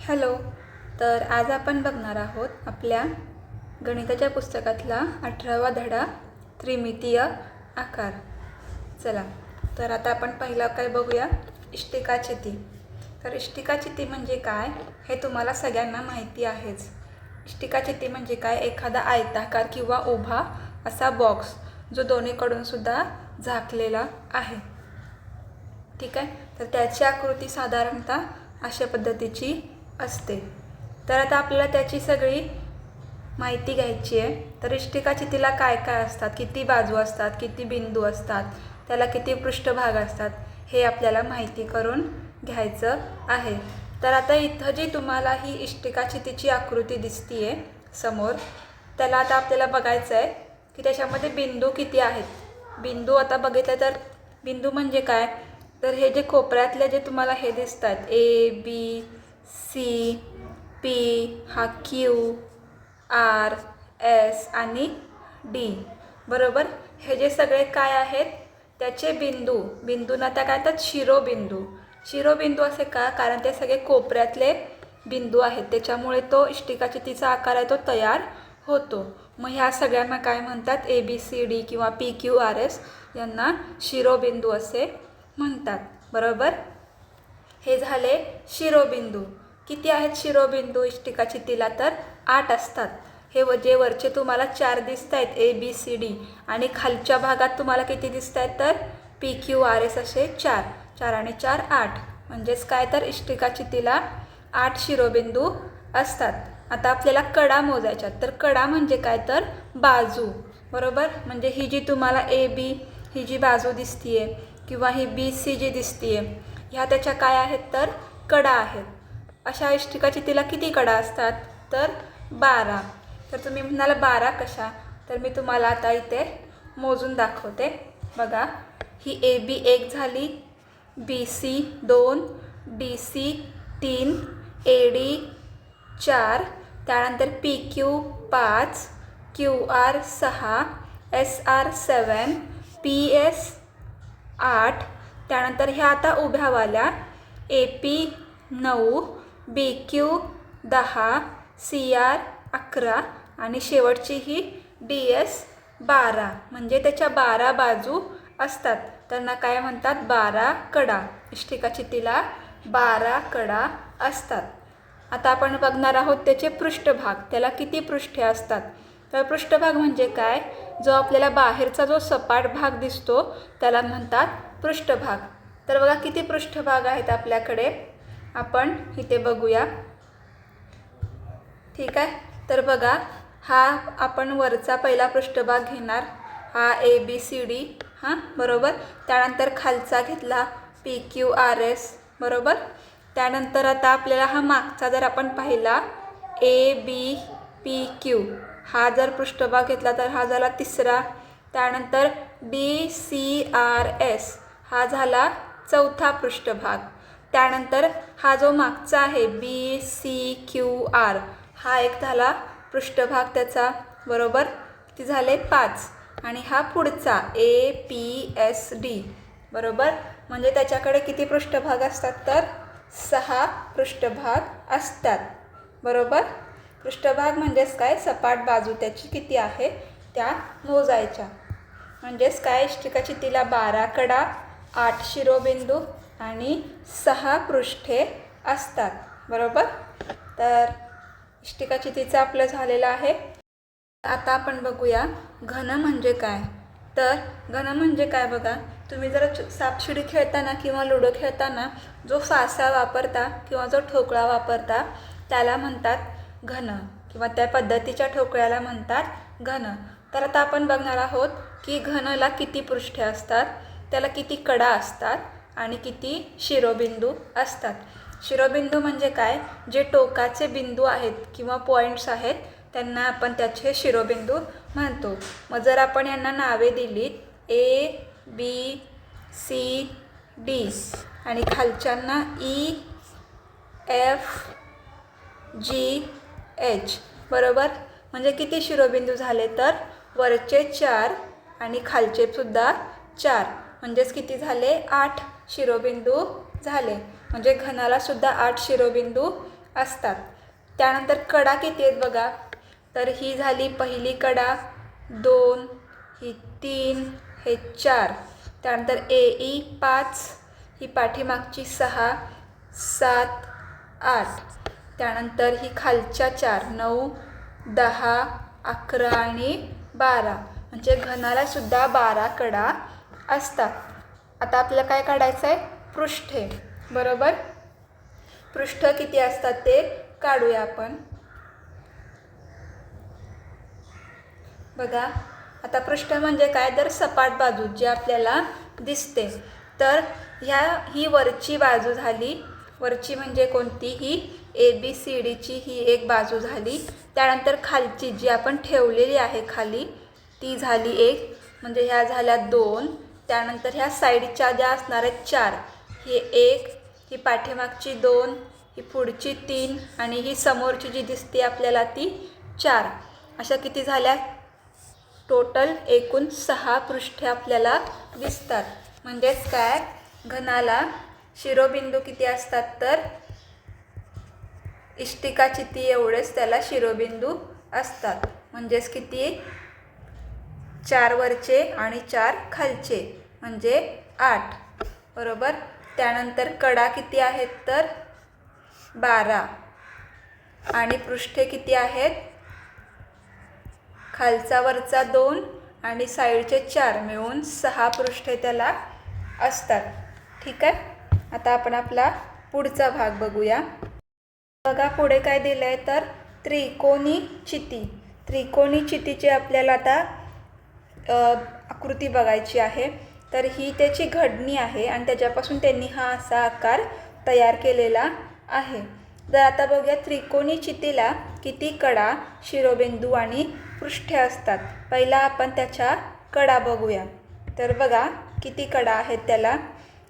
Hello तर आज आपण बघणार आहोत आपल्या गणिताच्या पुस्तकातला अठरावा धडा त्रिमितीय आकार. चला तर आता आपण पहिला काय बघूया? इष्टिकाचिती तर इष्टिकाचिती म्हणजे काय? हे तुम्हाला सगळ्यांना माहिती आहेच. इष्टिकाचिती म्हणजे काय? एखादा आयताकार किंवा उभा असा बॉक्स जो दोन्हीकडून सुद्धा झाकलेला आहे. ठीक आहे? तर त्याची आकृती साधारणतः अशा पद्धतीची असते. तर आता आपल्याला त्याची सगळी माहिती घ्यायची आहे. तर इष्टिकाचितीला काय काय असतात? किती बाजू असतात? किती बिंदू असतात? त्याला किती पृष्ठभाग असतात? हे आपल्याला माहिती करून घ्यायचं आहे. तर आता इथं जी तुम्हाला ही इष्टिकाचितीची आकृती दिसतीये समोर त्याला आता आपल्याला बघायचं आहे की त्याच्यामध्ये बिंदू किती आहेत? बिंदू आता बघितलं तर बिंदू म्हणजे काय? तर हे जे कोपऱ्यातले जे तुम्हाला हे दिसत आहेत ए बी सी पी हा क्यू आर एस आणि डी. बरोबर? हे जे सगळे काय आहेत? त्याचे बिंदू. बिंदूंना त्या काय येतात शिरोबिंदू. शिरोबिंदू असे का? कारण ते सगळे कोपऱ्यातले बिंदू आहेत. त्याच्यामुळे तो इष्टिकाची तिचा आकार आहे तो तयार होतो. मग ह्या सगळ्यांना काय म्हणतात? ए बी सी डी किंवा पी क्यू आर एस यांना शिरोबिंदू असे म्हणतात. बरोबर? हे झाले शिरोबिंदू. किती आहेत शिरोबिंदू इष्टिकाची? तिला तर आठ असतात. हे व जे वरचे तुम्हाला चार दिसत आहेत ए बी सी डी आणि खालच्या भागात तुम्हाला किती दिसत आहेत तर? पी क्यू आर एस असे चार. चार आणि चार आठ. म्हणजेच काय तर इष्टिकाची तिला आठ शिरोबिंदू असतात. आता आपल्याला कडा मोजायच्यात. तर कडा म्हणजे काय तर? बाजू. बरोबर? म्हणजे ही जी तुम्हाला ए बी ही जी बाजू दिसतीये किंवा ही बी सी जी दिसतीये ह्या त्याच्या काय आहेत तर? कडा आहेत. अशा इष्टिकाचितीला किती कडा असतात? तर बारा. तर तुम्ही म्हणाल बारा कशा? तर मी तुम्हाला आता इथे मोजून दाखवते. बघा ही ए बी एक झाली बी सी दोन डी सी तीन ए डी चार त्यानंतर पी क्यू पाच क्यू आर सहा S R seven P S आठ त्यानंतर ह्या आता उभ्यावाल्या ए पी नऊ बी क्यू दहा सी आर अकरा आणि शेवटची ही डी एस बारा. म्हणजे त्याच्या बारा बाजू असतात. त्यांना काय म्हणतात? बारा कडा. इष्टिकाची तिला बारा कडा असतात. आता आपण बघणार आहोत त्याचे पृष्ठभाग. त्याला किती पृष्ठे असतात? तर पृष्ठभाग म्हणजे काय? जो आपल्याला बाहेरचा जो सपाट भाग दिसतो त्याला म्हणतात पृष्ठभाग. तर बघा किती पृष्ठभाग आहेत आपल्याकडे? आपण इथे बघूया. ठीक आहे? तर बघा हा आपण वरचा पहिला पृष्ठभाग घेणार. हा ए बी सी डी हां बरोबर? त्यानंतर खालचा घेतला पी क्यू आर एस बरोबर? त्यानंतर आता आपल्याला हा मागचा जर आपण पाहिला ए बी पी क्यू हा जर पृष्ठभाग घेतला तर हा झाला तिसरा. त्यानंतर डी सी आर एस हा झाला चौथा पृष्ठभाग. त्यानंतर हा जो मागचा आहे बी सी क्यू आर हा एक झाला पृष्ठभाग त्याचा बरोबर? किती झाले पाच. आणि हा पुढचा ए पी एस डी बरोबर? म्हणजे त्याच्याकडे किती पृष्ठभाग असतात तर? सहा पृष्ठभाग असतात. बरोबर? पृष्ठभाग म्हणजेच काय? सपाट बाजू त्याची किती आहे? त्या मोजायच्या. म्हणजेच काय? इष्टिकाची तिला बारा कडा आठ शिरोबिंदू आणि सहा पृष्ठे असतात. बरोबर? तर इष्टिकाचितीचं आपलं झालेलं आहे. आता आपण बघूया घन म्हणजे काय. तर घन म्हणजे काय बघा तुम्ही जर सापशिडी खेळताना किंवा लुडो खेळताना जो फासा वापरता किंवा जो ठोकळा वापरता त्याला म्हणतात घन किंवा त्या पद्धतीच्या ठोकळ्याला म्हणतात घन. तर आता आपण बघणार आहोत की घनला किती पृष्ठे असतात त्याला किती कडा असतात आणि किती शिरोबिंदू असतात. शिरोबिंदू म्हणजे काय? जे टोकाचे बिंदू आहेत किंवा पॉईंट्स आहेत त्यांना आपण त्याचे शिरोबिंदू म्हणतो. मग जर आपण यांना नावे दिलीत ए बी सी डी आणि खालच्यांना ई एफ जी एच बरोबर? म्हणजे किती शिरोबिंदू झाले तर? वरचे चार आणि खालचे सुद्धा चार. म्हणजेच किती झाले? आठ. शिरोबिंदू झाले. म्हणजे घनाला सुद्धा आठ शिरोबिंदू असतात. त्यानंतर कडा किती आहेत बघा? तर ही झाली पहिली कडा दोन ही तीन हे चार. त्यानंतर ए ई पाच ही पाठीमागची सहा सात आठ. त्यानंतर ही खालच्या चार नऊ दहा अकरा आणि बारा. म्हणजे घनाला सुद्धा बारा कडा असतात. आता आपल्याला काय काढायचं आहे? पृष्ठे. बरोबर? पृष्ठ किती असतात ते काढूया आपण. बघा आता पृष्ठ म्हणजे काय? तर सपाट बाजू जी आपल्याला दिसते. तर ह्या ही वरची बाजू झाली. वरची म्हणजे कोणती? ही ए बी सी डीची ही एक बाजू झाली. त्यानंतर खालची जी आपण ठेवलेली आहे खाली ती झाली एक. म्हणजे ह्या झाल्या दोन. त्यानंतर ह्या साईडच्या ज्या असणार आहेत चार ही एक ही पाठीमागची दोन ही पुढची तीन आणि ही समोरची जी दिसते आपल्याला ती चार. अशा किती झाल्या? टोटल एकूण सहा पृष्ठे आपल्याला दिसतात. म्हणजेच काय? घनाला शिरोबिंदू किती असतात तर? इष्टिका चिती एवढेच त्याला शिरोबिंदू असतात. म्हणजेच किती? चार वरचे आणि चार खालचे. म्हणजे आठ. बरोबर? त्यानंतर कडा किती आहेत तर? बारा. आणि पृष्ठे किती आहेत? खालचा वरचा दोन आणि साईडचे चार मिळून सहा पृष्ठे त्याला असतात. ठीक आहे? आता आपण आपला पुढचा भाग बघूया. बघा पुढे काय दिलं आहे तर? त्रिकोणी चिती. त्रिकोणी चितीची आपल्याला आता आकृती बघायची आहे. तर ही त्याची घडणी आहे आणि त्याच्यापासून त्यांनी हा असा आकार तयार केलेला आहे. जर आता बघूया त्रिकोणी चितीला किती कडा शिरोबिंदू आणि पृष्ठे असतात. पहिला आपण त्याच्या कडा बघूया. तर बघा किती कडा आहेत त्याला.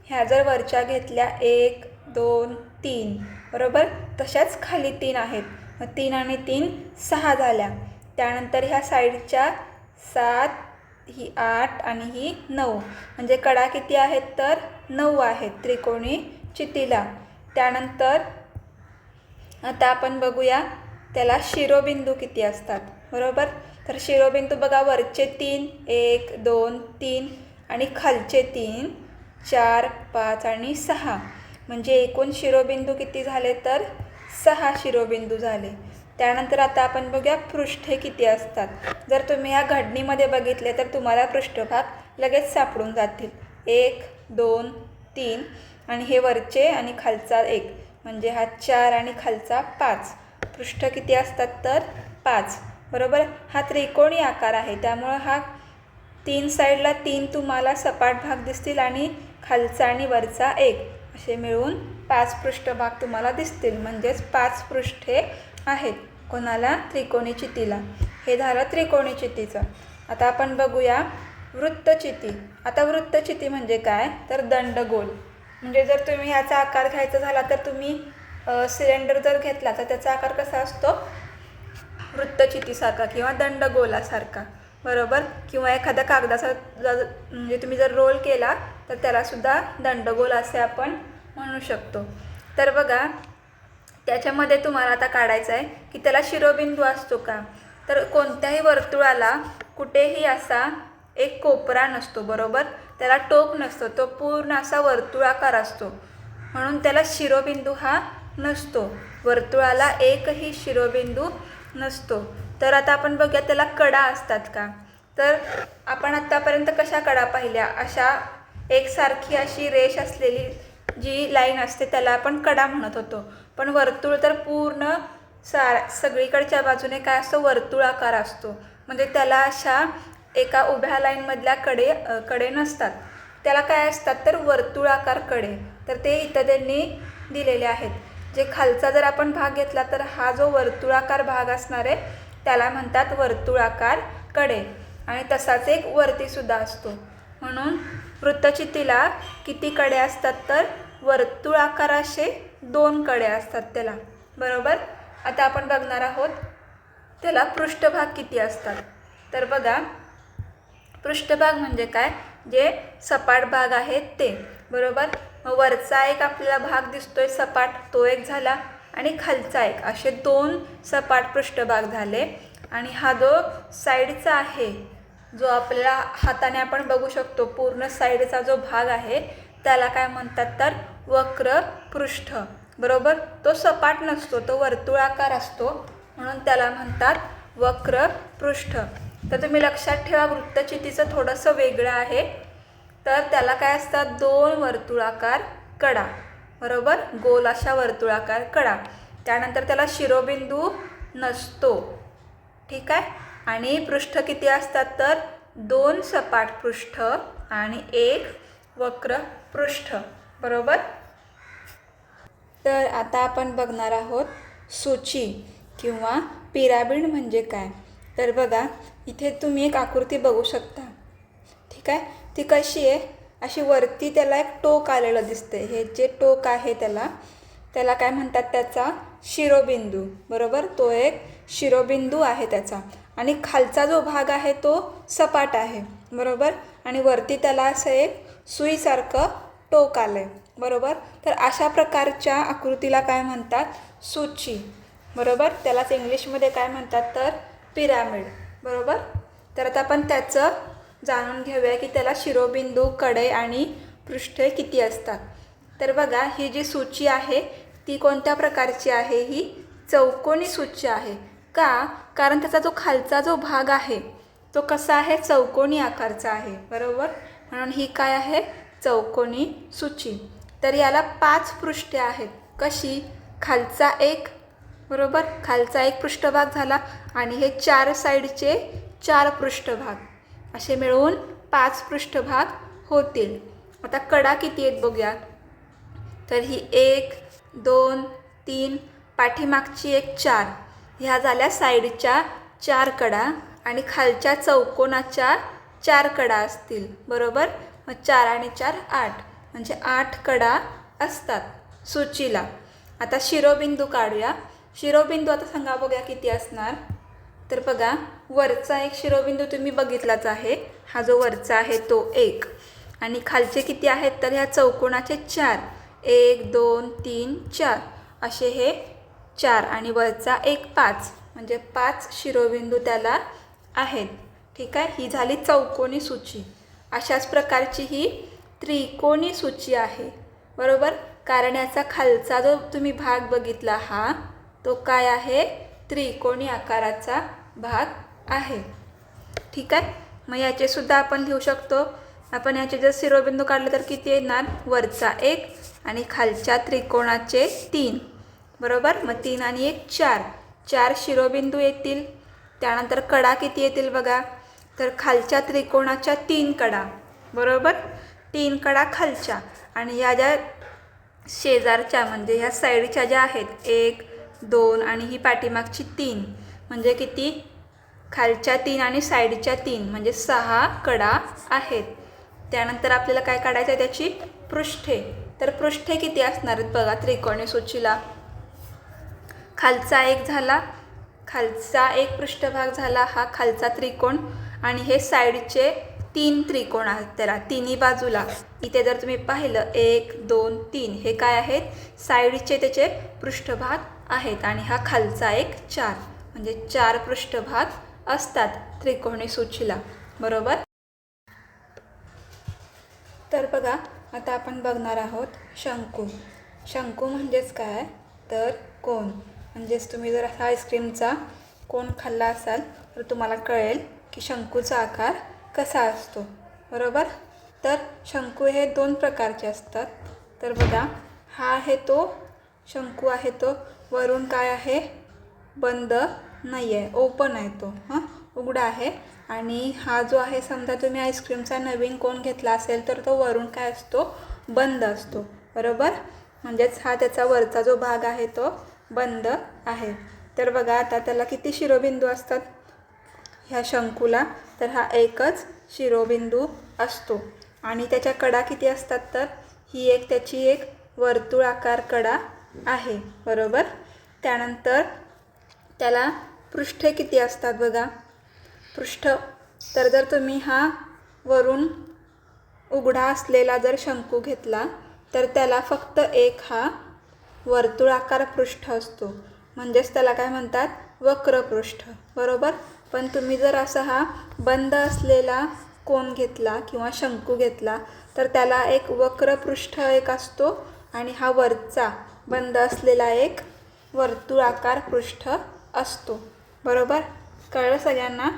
ह्या जर वरच्या घेतल्या एक दोन तीन बरोबर? तशाच खाली तीन आहेत. मग तीन आणि तीन सहा झाल्या. त्यानंतर ह्या साईडच्या सात ही आठ आणि ही नऊ. म्हणजे कडा किती आहेत तर नऊ आहेत त्रिकोणी चितीला. त्यानंतर आता आपण बघूया त्याला शिरोबिंदू किती असतात. बरोबर? तर शिरोबिंदू बघा वरचे तीन एक दोन तीन आणि खालचे तीन चार पाच आणि सहा. म्हणजे एकूण शिरोबिंदू किती झाले तर सहा शिरोबिंदू झाले. त्यानंतर आता आपण बघूया पृष्ठे किती असतात. जर तुम्ही या घडणीमध्ये बघितले तर तुम्हाला पृष्ठभाग लगेच सापडून जातील. एक दोन तीन आणि हे वरचे आणि खालचा एक. म्हणजे हा चार आणि खालचा पाच. पृष्ठ किती असतात तर पाच. बरोबर? हा त्रिकोणी आकार आहे. त्यामुळं हा तीन साईडला तीन तुम्हाला सपाट भाग दिसतील आणि खालचा आणि वरचा एक. असे मिळून पाच पृष्ठभाग तुम्हाला दिसतील. म्हणजेच पाच पृष्ठे आहेत. कोणाला? त्रिकोणी चितीला. हे झालं त्रिकोणी चितीचं. आता आपण बघूया वृत्तचिती आता वृत्तचिती म्हणजे काय? तर दंडगोल. म्हणजे जर तुम्ही ह्याचा आकार घ्यायचा झाला तर तुम्ही सिलेंडर जर घेतला तर त्याचा आकार कसा असतो? वृत्तचितीसारखा किंवा दंडगोलासारखा. बरोबर? किंवा एखाद्या कागदाचा जर म्हणजे तुम्ही जर रोल केला तर त्यालासुद्धा दंडगोल असे आपण म्हणू शकतो. तर बघा त्याच्यामध्ये तुम्हाला आता काढायचं आहे की त्याला शिरोबिंदू असतो का? तर कोणत्याही वर्तुळाला कुठेही असा एक कोपरा नसतो बरोबर? त्याला टोक नसतो तो पूर्ण असा वर्तुळाकार असतो. म्हणून त्याला शिरोबिंदू हा नसतो. वर्तुळाला एकही शिरोबिंदू नसतो. तर आता आपण बघूया त्याला कडा असतात का? तर आपण आत्तापर्यंत कशा कडा पाहिल्या? अशा एकसारखी अशी रेष असलेली जी लाईन असते त्याला आपण कडा म्हणत होतो. पण वर्तुळ तर पूर्ण सा सगळीकडच्या बाजूने काय असतो? वर्तुळाकार असतो. म्हणजे त्याला अशा एका उभ्या लाईनमधल्या कडे कडे नसतात. त्याला काय असतात तर वर्तुळाकारकडे. तर ते इथं त्यांनी दिलेले आहेत. जे खालचा जर आपण भाग घेतला तर हा जो वर्तुळाकार भाग असणार आहे त्याला म्हणतात वर्तुळाकारकडे. आणि तसाच एक वरतीसुद्धा असतो. म्हणून वृत्तचितीला किती कडे असतात तर वर्तुळाकाराचे दोन कडे असतात त्याला. बरोबर? आता आपण बघणार आहोत त्याला पृष्ठभाग किती असतात. तर बघा पृष्ठभाग म्हणजे काय? जे सपाट भाग आहेत ते. बरोबर? वरचा एक आपल्याला भाग दिसतोय सपाट. तो एक झाला आणि खालचा एक. असे दोन सपाट पृष्ठभाग झाले. आणि हा जो साईडचा आहे जो आपल्याला हाताने आपण बघू शकतो पूर्ण साईडचा जो भाग आहे त्याला काय म्हणतात तर वक्र पृष्ठ. बरोबर? तो सपाट नसतो तो वर्तुळाकार असतो म्हणून त्याला म्हणतात वक्र पृष्ठ. तर तुम्ही लक्षात ठेवा वृत्तचितीचं थोडंसं वेगळं आहे. तर त्याला काय असतात? दोन वर्तुळाकार कडा. बरोबर? गोल अशा वर्तुळाकार कडा. त्यानंतर त्याला शिरोबिंदू नसतो. ठीक आहे? आणि पृष्ठ किती असतात तर? दोन सपाट पृष्ठ आणि एक वक्र पृष्ठ बरोबर? तर आता आपण बघणार आहोत सूची किंवा पिरामिड म्हणजे काय? तर बघा इथे तुम्ही एक आकृती बघू शकता. ठीक आहे? ती कशी आहे? अशी वरती त्याला एक टोक आलेलं दिसते हे जे टोक आहे त्याला त्याला काय म्हणतात त्याचा? शिरोबिंदू. बरोबर? तो एक शिरोबिंदू आहे त्याचा. आणि खालचा जो भाग आहे तो सपाट आहे बरोबर? आणि वरती त्याला असं एक सुईसारखं टोक आलं आहे बरोबर? तर अशा प्रकारच्या आकृतीला काय म्हणतात? सूची बरोबर? त्यालाच इंग्लिशमध्ये काय म्हणतात? तर पिरॅमिड बरोबर? तर आता आपण त्याचं जाणून घेऊया की त्याला शिरोबिंदू कडे आणि पृष्ठे किती असतात. तर बघा ही जी सूची आहे ती कोणत्या प्रकारची आहे? ही चौकोनी सूची आहे. का? कारण त्याचा जो खालचा जो भाग आहे तो कसा आहे? चौकोनी आकारचा आहे. बरोबर? म्हणून ही काय आहे? चौकोनी सूची. तर याला पाच पृष्ठे आहेत. कशी? खालचा एक बरोबर? खालचा एक पृष्ठभाग झाला आणि हे चार साईडचे चार पृष्ठभाग. असे मिळून पाच पृष्ठभाग होतील. आता कडा किती आहेत बघूया. तर ही एक दोन तीन पाठीमागची एक चार. ह्या झाल्या साईडच्या चार कडा आणि खालच्या चौकोनाच्या चार कडा असतील बरोबर? मग चार आणि चार आठ म्हणजे आठ कडा असतात सूचीला. आता शिरोबिंदू काढूया. शिरोबिंदू आता सांगा बघूया किती असणार. तर बघा वरचा एक शिरोबिंदू तुम्ही बघितलाच आहे. हा जो वरचा आहे तो एक. आणि खालचे किती आहेत? तर ह्या चौकोनाचे चार. एक दोन तीन चार. असे हे चार आणि वरचा एक पाच म्हणजे पाच शिरोबिंदू त्याला आहेत. ठीक आहे? ही झाली चौकोनी सूची. अशाच प्रकारची ही त्रिकोणी सूची आहे. बरोबर? कारण याचा खालचा जो तुम्ही भाग बघितला हा तो काय आहे? त्रिकोणी आकाराचा भाग आहे. ठीक आहे? मग याचेसुद्धा आपण लिहू शकतो. आपण याचे जर शिरोबिंदू काढले तर किती येणार? वरचा एक आणि खालच्या त्रिकोणाचे तीन. बरोबर? मग तीन आणि एक चार. चार शिरोबिंदू येतील. त्यानंतर कडा किती येतील बघा? तर खालच्या त्रिकोणाच्या तीन कडा. बरोबर? तीन कडा खालच्या. आणि ह्या ज्या शेजारच्या म्हणजे ह्या साईडच्या ज्या आहेत एक दोन आणि ही पाठीमागची तीन. म्हणजे किती? खालच्या तीन आणि साईडच्या तीन. म्हणजे सहा कडा आहेत. त्यानंतर आपल्याला काय काढायचं आहे त्याची? पृष्ठे. तर पृष्ठे किती असणार आहेत बघा त्रिकोणी सूचीला? खालचा एक झाला. खालचा एक पृष्ठभाग झाला. हा खालचा त्रिकोण आणि हे साईडचे तीन त्रिकोण आहेत त्याला तिन्ही बाजूला. इथे जर तुम्ही पाहिलं एक दोन तीन हे काय आहेत? साईडचे त्याचे पृष्ठभाग आहेत आणि हा खालचा एक चार. म्हणजे चार पृष्ठभाग असतात त्रिकोणी सूचीला. बरोबर? तर बघा आता आपण बघणार आहोत शंकू. शंकू म्हणजेच काय? तर कोण? म्हणजेच तुम्ही जर असा आईस्क्रीमचा कोण खाल्ला असाल तर तुम्हाला कळेल की शंकूचा आकार कसा असतो. बरोबर? तर शंकू हे दोन प्रकारचे असतात. तर बघा हा आहे तो शंकू आहे तो. वरून काय आहे? बंद नाही आहे ओपन आहे तो. हां? उघडा आहे. आणि हा जो आहे समजा तुम्ही आईस्क्रीमचा नवीन कोण घेतला असेल तर तो वरून काय असतो? बंद असतो. बरोबर? म्हणजेच हा त्याचा वरचा जो भाग आहे तो बंद आहे. तर बघा आता त्याला किती शिरोबिंदू असतात? ह्या शंकूला तर हा एकच शिरोबिंदू असतो. आणि त्याच्या कडा किती असतात तर? ही एक त्याची एक वर्तुळाकार कडा आहे. बरोबर? त्यानंतर त्याला पृष्ठे किती असतात बघा? पृष्ठ. तर जर तुम्ही हा वरून उघडा असलेला जर शंकू घेतला तर त्याला फक्त एक हा वर्तुळाकार पृष्ठ असतो. म्हणजेच त्याला काय म्हणतात? वक्रपृष्ठ बरोबर? पण तुम्ही जर असा हा बंद असलेला कोण घेतला किंवा शंकू घेतला तर त्याला एक वक्रपृष्ठ एक असतो आणि हा वरचा बंद असलेला एक वर्तुळाकार पृष्ठ असतो. बरोबर? कळलं सगळ्यांना?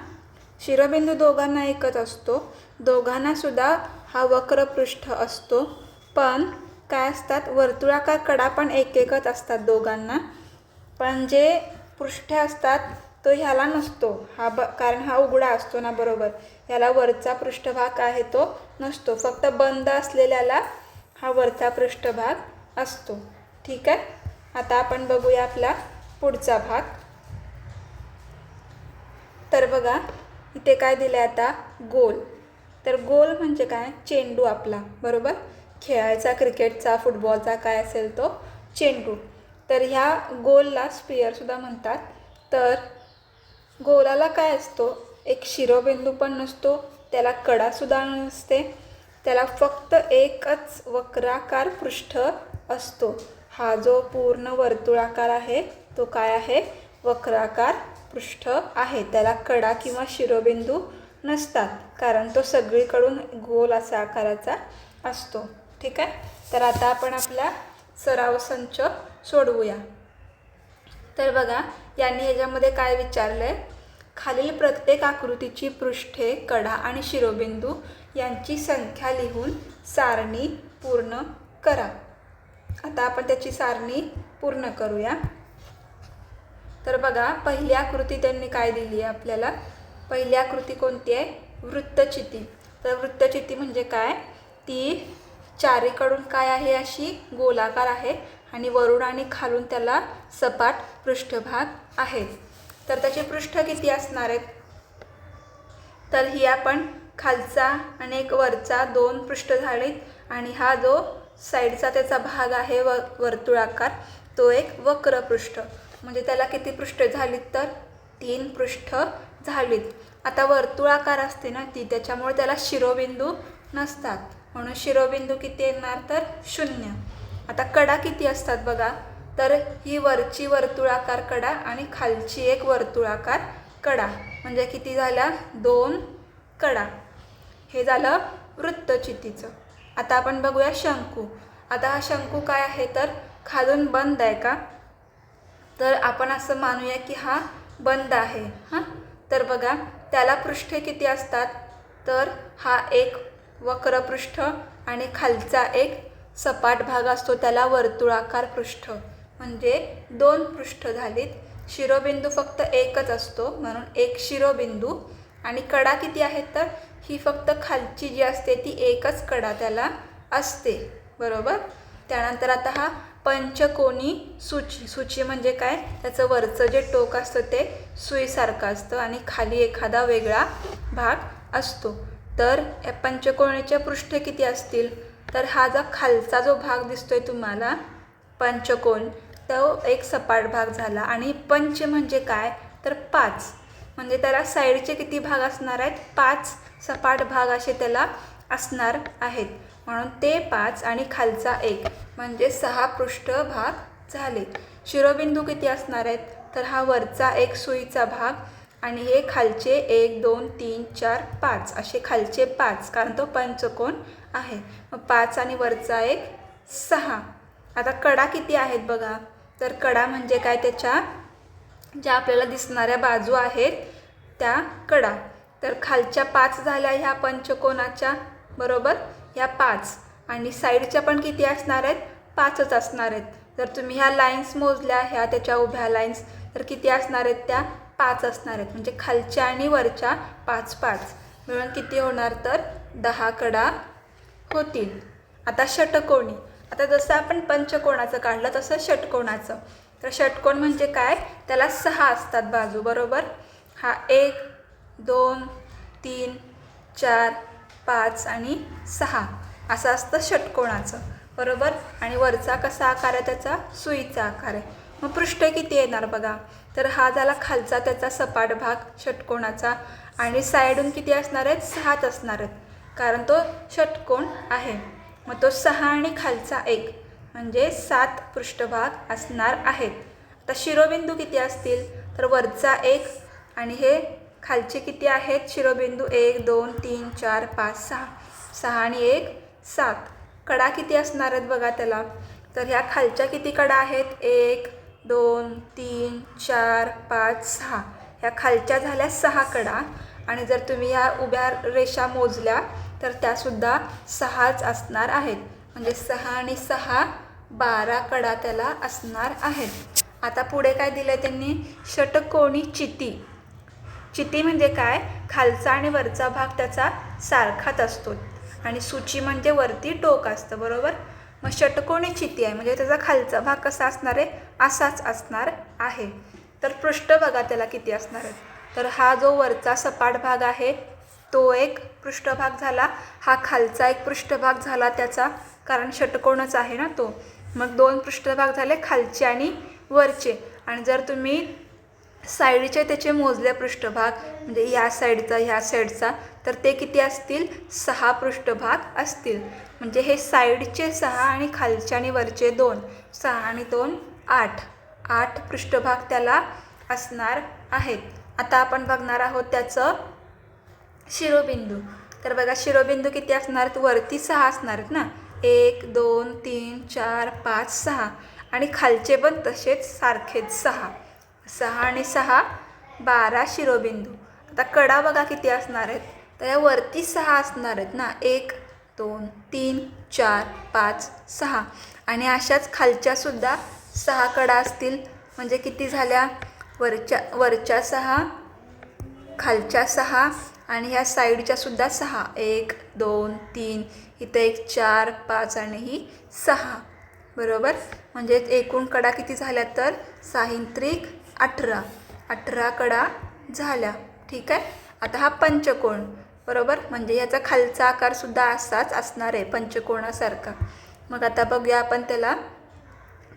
शिरोबिंदू दोघांना एकच असतो. दोघांनासुद्धा हा वक्रपृष्ठ असतो. पण काय असतात? वर्तुळाकार कडा पण एक एकच असतात दोघांना. पण जे पृष्ठे असतात तो ह्याला नसतो. हा ब कारण हा उघडा असतो ना बरोबर. ह्याला वरचा पृष्ठभाग आहे तो नसतो. फक्त बंद असलेल्याला हा वरचा पृष्ठभाग असतो. ठीक आहे? आता आपण बघूया आपला पुढचा भाग. तर बघा इथे काय दिलं आहे आता? गोल. तर गोल म्हणजे काय? चेंडू आपला. बरोबर? खेळायचा क्रिकेटचा फुटबॉलचा काय असेल तो चेंडू तर ह्या गोलला स्पियरसुद्धा म्हणतात. तर गोलाला काय असतो? एक शिरोबिंदू पण नसतो त्याला कडासुद्धा नसते त्याला फक्त एकच वक्राकार पृष्ठ असतो. हा जो पूर्ण वर्तुळाकार आहे तो काय आहे? वक्राकार पृष्ठ आहे. त्याला कडा किंवा शिरोबिंदू नसतात कारण तो सगळीकडून गोल असा आकाराचा असतो. ठीक आहे? तर आता आपण आपला सराव संच सोडवूया. तर बघा यांनी याच्यामध्ये काय विचारलं आहे खालील प्रत्येक आकृतीची पृष्ठे कडा आणि शिरोबिंदू यांची संख्या लिहून सारणी पूर्ण करा. आता आपण त्याची सारणी पूर्ण करूया. तर बघा पहिली आकृती त्यांनी काय दिली आहे आपल्याला? पहिली आकृती कोणती आहे? वृत्तचिती. तर वृत्तचिती म्हणजे काय? ती चारीकडून काय आहे अशी गोलाकार आहे आणि वरून आणि खालून त्याला सपाट पृष्ठभाग आहे. तर त्याचे पृष्ठ किती असणार आहेत? तर ही आपण खालचा आणि एक वरचा दोन पृष्ठ झालीत आणि हा जो साईडचा त्याचा भाग आहे व वर्तुळाकार तो एक वक्र पृष्ठ. म्हणजे त्याला किती पृष्ठ झालीत तर? तीन पृष्ठ झालीत. आता वर्तुळाकार असते ना ती त्याच्यामुळे त्याला शिरोबिंदू नसतात. म्हणून शिरोबिंदू किती येणार तर शून्य. आता कडा किती असतात बघा. तर ही वरची वर्तुळाकार कडा आणि खालची एक वर्तुळाकार कडा. म्हणजे किती झाल्या? दोन कडा. हे झालं वृत्तचितीचं. आता आपण बघूया शंकू. आता हा शंकू काय आहे तर खालून बंद आहे का? तर आपण असं मानूया की हा बंद आहे हां? तर बघा त्याला पृष्ठे किती असतात? तर हा एक वक्रपृष्ठ आणि खालचा एक सपाट भाग असतो त्याला वर्तुळाकार पृष्ठ. म्हणजे दोन पृष्ठ झालीत. शिरोबिंदू फक्त एकच असतो म्हणून एक शिरोबिंदू. आणि कडा किती आहेत तर? ही फक्त खालची जी असते ती एकच कडा त्याला असते. बरोबर? त्यानंतर आता हा पंचकोनी सूची. सूची म्हणजे काय? त्याचं वरचं जे टोक असतं ते सुईसारखं असतं आणि खाली एखादा वेगळा भाग असतो. तर या पंचकोणीचे पृष्ठ किती असतील? तर हा जो खालचा जो भाग दिसतोय तुम्हाला पंचकोन तो एक सपाट भाग झाला. आणि पंच म्हणजे काय? तर पाच. म्हणजे त्याला साईडचे किती भाग असणार आहेत? पाच सपाट भाग असे त्याला असणार आहेत. म्हणून ते पाच आणि खालचा एक. म्हणजे सहा पृष्ठभाग झाले. शिरोबिंदू किती असणार आहेत? तर हा वरचा एक सुईचा भाग. आणि हे खालचे एक दोन तीन चार पाच. असे खालचे पाच कारण तो पंचकोन आहे. मग पाच आणि वरचा एक सहा. आता कडा किती आहेत बघा. तर कडा म्हणजे काय त्याच्या? ज्या आपल्याला दिसणाऱ्या बाजू आहेत त्या कडा. तर खालच्या पाच झाल्या ह्या पंचकोनाच्या बरोबर? ह्या पाच. आणि साईडच्या पण किती असणार आहेत? पाचच असणार आहेत. जर तुम्ही ह्या लाईन्स मोजल्या ह्या त्याच्या उभ्या लाईन्स तर किती असणार आहेत त्या? पाच असणार आहेत. म्हणजे खालच्या आणि वरच्या पाच पाच. मिळून किती होणार तर दहा कडा होतील. आता षटकोणी. आता जसं आपण पंचकोणाचं काढलं तसं षटकोणाचं. तर षटकोण म्हणजे काय? त्याला सहा असतात बाजू बरोबर? हा एक दोन तीन चार पाच आणि सहा. असं असतं षटकोणाचं. बरोबर? आणि वरचा कसा आकार आहे त्याचा? सुईचा आकार आहे. मग पृष्ठ किती येणार बघा? तर हा झाला खालचा त्याचा सपाट भाग षटकोणाचा आणि साईडून किती असणार आहेत? सहाच असणार आहेत. कारण तो षटकोण आहे. मग तो सहा आणि खालचा एक. म्हणजे सात पृष्ठभाग असणार आहेत. आता शिरोबिंदू किती असतील? तर वरचा एक. आणि हे खालचे किती आहेत? शिरोबिंदू एक दोन तीन चार पाच सहा. सहा आणि एक सात. कडा किती असणार आहेत बघा त्याला? तर ह्या खालच्या किती कडा आहेत? एक दोन तीन चार पाच सहा. ह्या खालच्या झाल्या सहा कडा. आणि जर तुम्ही ह्या उभ्या रेषा मोजल्या तर त्यासुद्धा सहाच असणार आहेत. म्हणजे सहा आणि सहा बारा कडा त्याला असणार आहेत. आता पुढे काय दिलं त्यांनी? षटकोणी चिती. चिती म्हणजे काय? खालचा आणि वरचा भाग त्याचा सारखाच असतो. आणि सूची म्हणजे वरती टोक असतं बरोबर? मग षटकोणी चिती आहे. म्हणजे त्याचा खालचा भाग कसा असणार आहे? असाच असणार आहे. तर पृष्ठभागा त्याला किती असणार आहे. तर हा जो वरचा सपाट भाग आहे तो एक पृष्ठभाग झाला. हा खालचा एक पृष्ठभाग झाला त्याचा कारण षटकोणच आहे ना तो. मग दोन पृष्ठभाग झाले खालचे आणि वरचे. आणि जर तुम्ही साईडचे त्याचे मोजले पृष्ठभाग म्हणजे ह्या साईडचा ह्या साईडचा तर ते किती असतील? सहा पृष्ठभाग असतील. म्हणजे हे साईडचे सहा आणि खालचे आणि वरचे दोन. सहा आणि दोन आठ. आठ पृष्ठभाग त्याला असणार आहेत. आता आपण बघणार आहोत त्याचं शिरोबिंदू. तर बघा शिरोबिंदू किती असणार? आहेत वरती सहा असणार आहेत ना? एक दोन तीन चार पाच सहा. आणि खालचे पण तसेच सारखेच सहा. सहा आणि सहा बारा शिरोबिंदू. आता कडा बघा किती असणार आहेत. तर या वरती सहा असणार आहेत ना. एक दोन तीन चार पाच सहा. आणि अशाच खालच्यासुद्धा सहा कडा असतील. म्हणजे किती झाल्या? वरच्या वरच्या सहा खालच्या सहा आणि ह्या साईडच्यासुद्धा सहा. एक दोन तीन. इथं एक चार पाच आणि ही सहा. बरोबर? म्हणजे एकूण कडा किती झाल्या तर? साहित्रिक अठरा. अठरा कडा झाल्या ठीक आहे? आता हा पंचकोण बरोबर? म्हणजे याचा खालचा आकारसुद्धा असाच असणार आहे पंचकोणासारखा मग आता बघूया आपण त्याला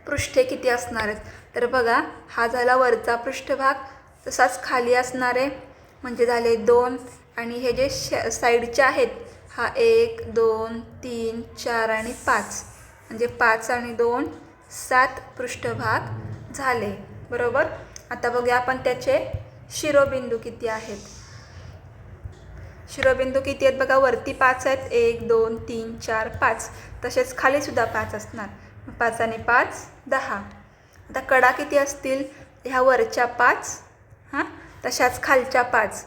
पृष्ठे किती असणार आहेत. तर बघा हा झाला वरचा पृष्ठभाग तसाच खाली असणार आहे. म्हणजे झाले दोन. आणि हे जे श साईडचे आहेत हा एक दोन तीन चार आणि पाच. म्हणजे पाच आणि दोन सात पृष्ठभाग झाले. बरोबर? आता बघूया आपण त्याचे शिरोबिंदू किती आहेत. शिरोबिंदू किती आहेत बघा वरती पाच आहेत. एक दोन तीन चार पाच. तसेच खालीसुद्धा पाच असणार. पाच आणि पाच दहा. आता कडा किती असतील? ह्या वरच्या पाच हां? तशाच खालच्या पाच.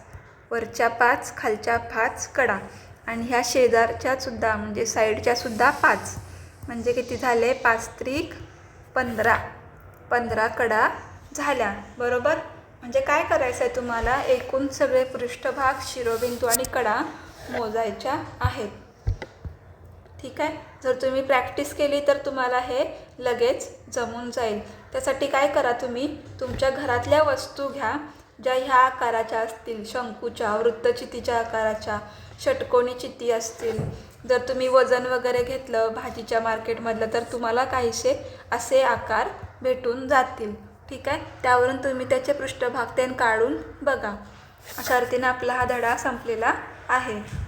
वरच्या पाच खालच्या पाच कडा. आणि ह्या शेजारच्यासुद्धा म्हणजे साईडच्यासुद्धा पाच. म्हणजे किती झाले? पाच त्रिक पंधरा. पंधरा कडा झाल्या. बरोबर? म्हणजे काय करायचं आहे तुम्हाला? एकूण सगळे पृष्ठभाग शिरोबिंदू आणि कडा मोजायच्या आहेत. ठीक आहे? जर तुम्ही प्रॅक्टिस केली तर तुम्हाला हे लगेच जमून जाईल. त्यासाठी काय करा तुम्ही? तुमच्या घरातल्या वस्तू घ्या ज्या ह्या आकाराच्या असतील. शंकूच्या वृत्तचितीच्या आकाराच्या षटकोनी चिती असतील. जर तुम्ही वजन वगैरे घेतलं भाजीच्या मार्केटमधलं तर तुम्हाला काहीसे असे आकार भेटून जातील. ठीक आहे? त्यावरून तुम्ही त्याचे पृष्ठभाग त्यान काढून बघा. अशा रीतीने आपला हा धडा संपलेला आहे.